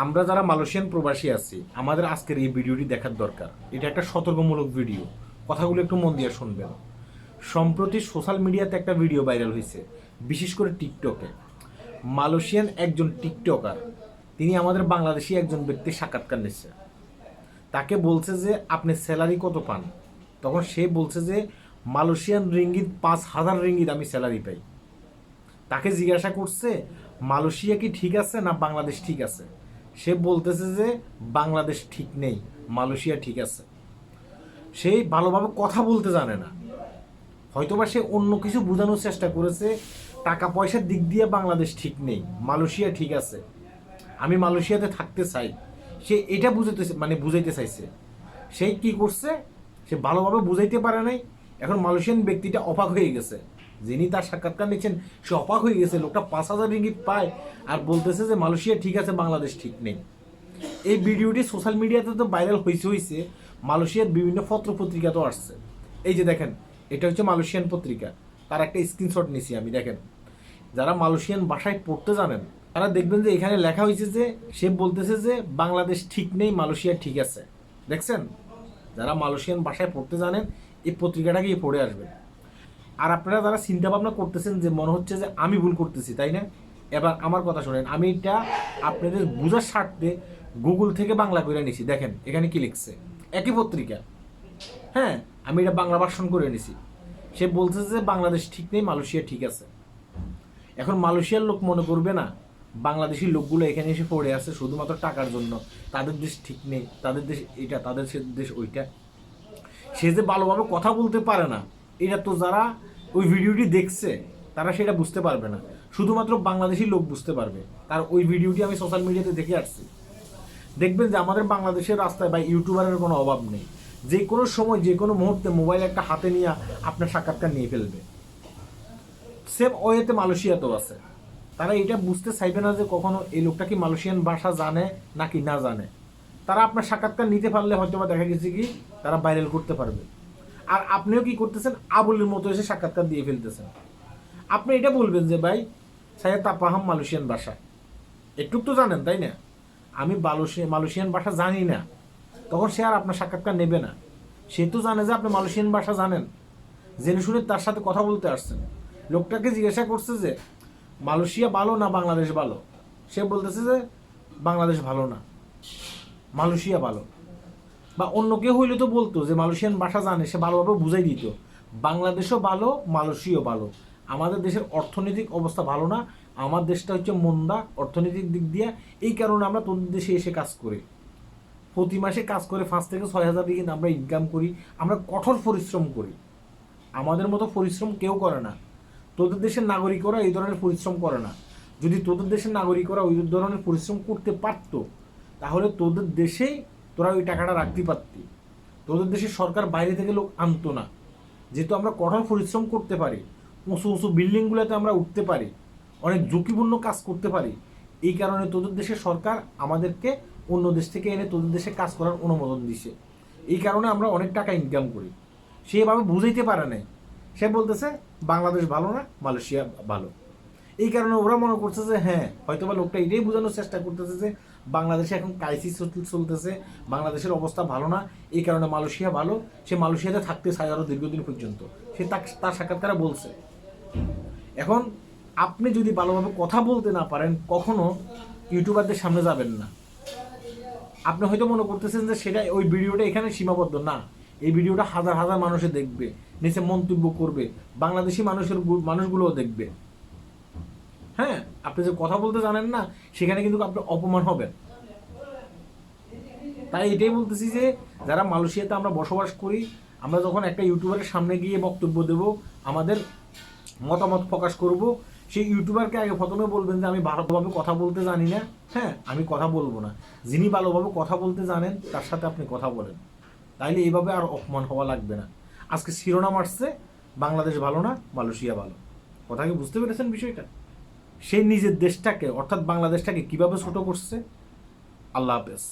আমরা যারা মালয়েশিয়ান প্রবাসী আছি, আমাদের আজকের এই ভিডিওটি দেখার দরকার। এটা একটা সতর্কমূলক ভিডিও। কথাগুলো একটু মন দিয়ে শুনবেন। সম্প্রতি সোশ্যাল মিডিয়াতে একটা ভিডিও ভাইরাল হয়েছে, বিশেষ করে টিকটকে। মালয়েশিয়ান একজন টিকটকার, তিনি আমাদের বাংলাদেশি একজন ব্যক্তি সাক্ষাৎকার নিচ্ছে। তাকে বলছে যে, আপনি স্যালারি কত পান? তখন সে বলছে যে, মালয়েশিয়ান রিঙ্গিত পাঁচ হাজার রিঙ্গিত আমি স্যালারি পাই। তাকে জিজ্ঞাসা করছে, মালয়েশিয়া কি ঠিক আছে না বাংলাদেশ ঠিক আছে? সে বলতেছে যে বাংলাদেশ ঠিক নেই, মালয়েশিয়া ঠিক আছে। সেই ভালোভাবে কথা বলতে জানে না। হয়তোবা সে অন্য কিছু বোঝানোর চেষ্টা করেছে, টাকা পয়সার দিক দিয়ে বাংলাদেশ ঠিক নেই, মালয়েশিয়া ঠিক আছে। আমি মালয়েশিয়াতে থাকতে চাই। সে এটা বুঝাতে মানে বুঝাইতে চাইছে। সে কি করছে? সে ভালোভাবে বুঝাইতে পারে নাই। এখন মালয়েশিয়ান ব্যক্তিটা অবাক হয়ে গেছে। যিনি তার সাক্ষাৎকার নিচ্ছেন সে অবাক হয়ে গেছে, লোকটা পাঁচ হাজার রিঙ্গিত পায় আর বলতেছে যে, মালয়েশিয়া ঠিক আছে, বাংলাদেশ ঠিক নেই। এই ভিডিওটি সোশ্যাল মিডিয়াতে তো ভাইরাল হয়েছে হয়েছে মালয়েশিয়ার বিভিন্ন পত্র পত্রিকাতেও আসছে। এই যে দেখেন, এটা হচ্ছে মালয়েশিয়ান পত্রিকা। তার একটা স্ক্রিনশট নিছি আমি, দেখেন। যারা মালয়েশিয়ান ভাষায় পড়তে জানেন, তারা দেখবেন যে, এখানে লেখা হয়েছে যে, সে বলতেছে যে, বাংলাদেশ ঠিক নেই, মালয়েশিয়া ঠিক আছে। দেখছেন? যারা মালয়েশিয়ান ভাষায় পড়তে জানেন, এই পত্রিকাটাকেই পড়ে আসবেন। আর আপনারা যারা চিন্তা ভাবনা করতেছেন যে মনে হচ্ছে যে আমি ভুল করতেছি, তাই না? এবার আমার কথা শোনেন, আমি এটা আপনাদের বোঝার স্বার্থে গুগল থেকে বাংলা করে নিছি। দেখেন, এখানে কি লিখছে? একই পত্রিকা। হ্যাঁ আমি এটা বাংলা ভাষণ করে নিছি। সে বলছে যে বাংলাদেশ ঠিক নেই, মালয়েশিয়া ঠিক আছে। এখন মালয়েশিয়ার লোক মনে করবে না, বাংলাদেশি লোকগুলো এখানে এসে পড়ে আছে শুধুমাত্র টাকার জন্য। তাদের দেশ ঠিক নেই, তাদের দেশ এটা, তাদের দেশ ওইটা। সে যে ভালোভাবে কথা বলতে পারে না এটা তো যারা ওই ভিডিওটি দেখছে, তারা সেটা বুঝতে পারবে না। শুধুমাত্র বাংলাদেশি লোক বুঝতে পারবে। তার ওই ভিডিওটি আমি সোশ্যাল মিডিয়াতে দেখে আসছি। দেখবেন যে আমাদের বাংলাদেশের রাস্তায় বা ইউটিউবারের কোনো অভাব নেই। যে কোনো সময়, যে কোনো মুহূর্তে মোবাইল একটা হাতে নিয়ে আপনার সাক্ষাৎকার নিয়ে ফেলবে। সেম ওয়েতে মালয়েশিয়াতেও আছে। তারা এটা বুঝতে চাইবে না যে কখনো এই লোকটা কি মালয়েশিয়ান ভাষা জানে নাকি না জানে। তারা আপনার সাক্ষাৎকার নিতে পারলে হয়তো বা দেখা গেছে কি, তারা ভাইরাল করতে পারবে। আর আপনিও কি করতেছেন? আবুলের মতো এসে সাক্ষাৎকার দিয়ে ফেলতেছেন। আপনি এটা বলবেন যে, ভাই সাহেব তাপাহাম মালয়েশিয়ান ভাষা একটু তো জানেন, তাই না? আমি মালয়েশিয়া মালয়েশিয়ান ভাষা জানি না। তখন সে আর আপনার সাক্ষাৎকার নেবে না। সে তো জানে যে আপনি মালয়েশিয়ান ভাষা জানেন। জেনে শুনে তার সাথে কথা বলতে আসছেন। লোকটাকে জিজ্ঞাসা করছে যে, মালয়েশিয়া ভালো না বাংলাদেশ ভালো? সে বলতেছে যে, বাংলাদেশ ভালো না। মালয়েশিয়া ভালো। বা অন্য কেউ হইলে তো বলতো যে মালয়েশিয়ান ভাষা জানে, সে ভালোভাবে বুঝাই দিত। বাংলাদেশও ভালো, মালয়েশিয়াও ভালো। আমাদের দেশের অর্থনৈতিক অবস্থা ভালো না, আমার দেশটা হচ্ছে মন্দা, অর্থনৈতিক দিক দিয়ে এই কারণে আমরা তোদের দেশে এসে কাজ করি। প্রতি মাসে কাজ করে পাঁচ থেকে ছয় হাজার দিকে আমরা ইনকাম করি, আমরা কঠোর পরিশ্রম করি। আমাদের মতো পরিশ্রম কেউ করে না। তোদের দেশের নাগরিকরা এই ধরনের পরিশ্রম করে না। যদি তোদের দেশের নাগরিকরা ওই ধরনের পরিশ্রম করতে পারতো, তাহলে তোদের দেশেই তোরা ওই টাকাটা রাখতে পারতি। তোদের দেশের সরকার বাইরে থেকে লোক আনতো না। যেহেতু আমরা কঠোর পরিশ্রম করতে পারি, উঁচু উঁচু বিল্ডিংগুলোতে আমরা উঠতে পারি, অনেক ঝুঁকিপূর্ণ কাজ করতে পারি, এই কারণে তোদের দেশের সরকার আমাদেরকে অন্য দেশ থেকে এনে তোদের দেশে কাজ করার অনুমোদন দিছে। এই কারণে আমরা অনেক টাকা ইনকাম করি। সে এভাবে বুঝাইতে পারে নাই। সে বলতেছে, বাংলাদেশ ভালো না, মালয়েশিয়া ভালো। এই কারণে ওরা মনে করছে যে হ্যাঁ হয়তো বা লোকটা এটাই বোঝানোর চেষ্টা করতেছে যে, বাংলাদেশে এখন ক্রাইসিস চলতেছে, বাংলাদেশের অবস্থা ভালো না, এই কারণে মালয়েশিয়া ভালো, সে মালয়েশিয়াতে থাকতে চায় আরও দীর্ঘদিন পর্যন্ত। সে তাক- তার সাক্ষাৎকারে বলছে। এখন আপনি যদি ভালোভাবে কথা বলতে না পারেন, কখনো ইউটিউবারদের সামনে যাবেন না। আপনি হয়তো মনে করতেছেন যে, সেটা ওই ভিডিওটা এখানে সীমাবদ্ধ। না, এই ভিডিওটা হাজার হাজার মানুষে দেখবে, নিচে মন্তব্য করবে, বাংলাদেশি মানুষের মানুষগুলোও দেখবে। হ্যাঁ আপনি যে কথা বলতে জানেন না, সেখানে কিন্তু আপনি অপমান হবেন। তাই এটাই বলতেছি যে, যারা মালয়েশিয়াতে আমরা বসবাস করি, আমরা যখন একটা ইউটিউবারের সামনে গিয়ে বক্তব্য দেব, আমাদের মতামত প্রকাশ করব, সেই ইউটিউবারকে আগে প্রথমে বলবেন যে, আমি ভালোভাবে কথা বলতে জানি না। হ্যাঁ আমি কথা বলব না। যিনি ভালোভাবে কথা বলতে জানেন, তার সাথে আপনি কথা বলেন। তাইলে এইভাবে আর অপমান হওয়া লাগবে না। আজকে শিরোনাম আসছে, বাংলাদেশ ভালো না, মালয়েশিয়া ভালো। কথা কি বুঝতে পেরেছেন বিষয়টা? সে নিজের দেশটাকে অর্থাৎ বাংলাদেশটাকে কীভাবে ছোট করছে? আল্লাহ হাফেজ।